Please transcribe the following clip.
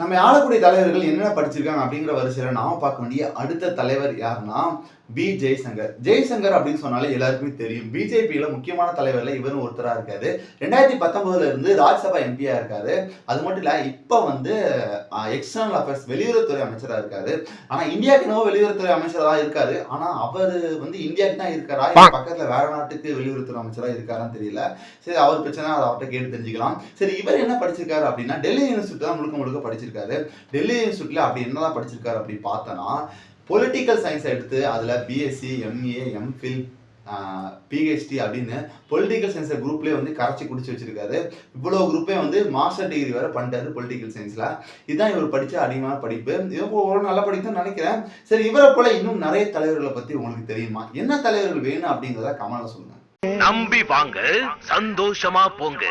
நம்ம ஆளக்கூடிய தலைவர்கள் என்னென்ன படிச்சிருக்காங்க அப்படிங்கிற வரிசையில் நாம பார்க்க வேண்டிய அடுத்த தலைவர் யாருன்னா பி ஜெய்சங்கர். ஜெய்சங்கர் அப்படின்னு சொன்னாலே எல்லாருக்குமே தெரியும். பிஜேபியில முக்கியமான தலைவர்ல இவரும் ஒருத்தராக இருக்காரு. ரெண்டாயிரத்தி பத்தொன்பதுல இருந்து ராஜ்யசபா எம்பியா இருக்காரு. அது மட்டும் இல்ல இப்போ வந்து எக்ஸ்டர்னல் அஃபேர்ஸ் வெளியுறவுத்துறை அமைச்சராக இருக்காரு. ஆனா இந்தியாவுக்கு என்னவோ வெளியுறவுத்துறை அமைச்சராக இருக்காரு. ஆனா அவர் வந்து இந்தியாவுக்கு தான் இருக்காரா? இல்ல பக்கத்துல வேற நாட்டுக்கு வெளியுறவுத்துறை அமைச்சராக இருக்காரான்னு தெரியல. சரி அவர் பிரச்சனை அதை அவர்கிட்ட கேட்டு தெரிஞ்சுக்கலாம். சரி இவர் என்ன படிச்சிருக்காரு அப்படின்னா டெல்லி யூனிவர்சிட்டி தான் முழுக்க முழுக்க படிச்சிருக்காரு. டெல்லி யூனிவர்சிட்டியில் அப்படி என்னதான் படிச்சிருக்காரு அப்படி பார்த்தோன்னா பொலிட்டிக்கல் சயின்ஸ் எடுத்து அதில் பிஎஸ்சி எம்ஏ எம்ஃபில் பிஹெச்டி அப்படின்னு பொலிட்டிக்கல் சயின்ஸ் குரூப்லேயே வந்து கரைச்சி குடிச்சு வச்சிருக்காரு. இவ்வளோ குரூப்பே வந்து மாஸ்டர் டிகிரி வேற பண்ணிட்டாரு பொலிட்டிக்கல் சயின்ஸில் இதுதான் இவர் படித்த அதிகமான படிப்பு. இவர் ஒரு நல்ல நினைக்கிறேன். சரி இவரை போல இன்னும் நிறைய தலைவர்களை பற்றி உங்களுக்கு தெரியுமா? என்ன தலைவர்கள் வேணும் அப்படிங்கிறத கமலை சொல்லுங்க. நம்பி வாங்க சந்தோஷமா போங்க.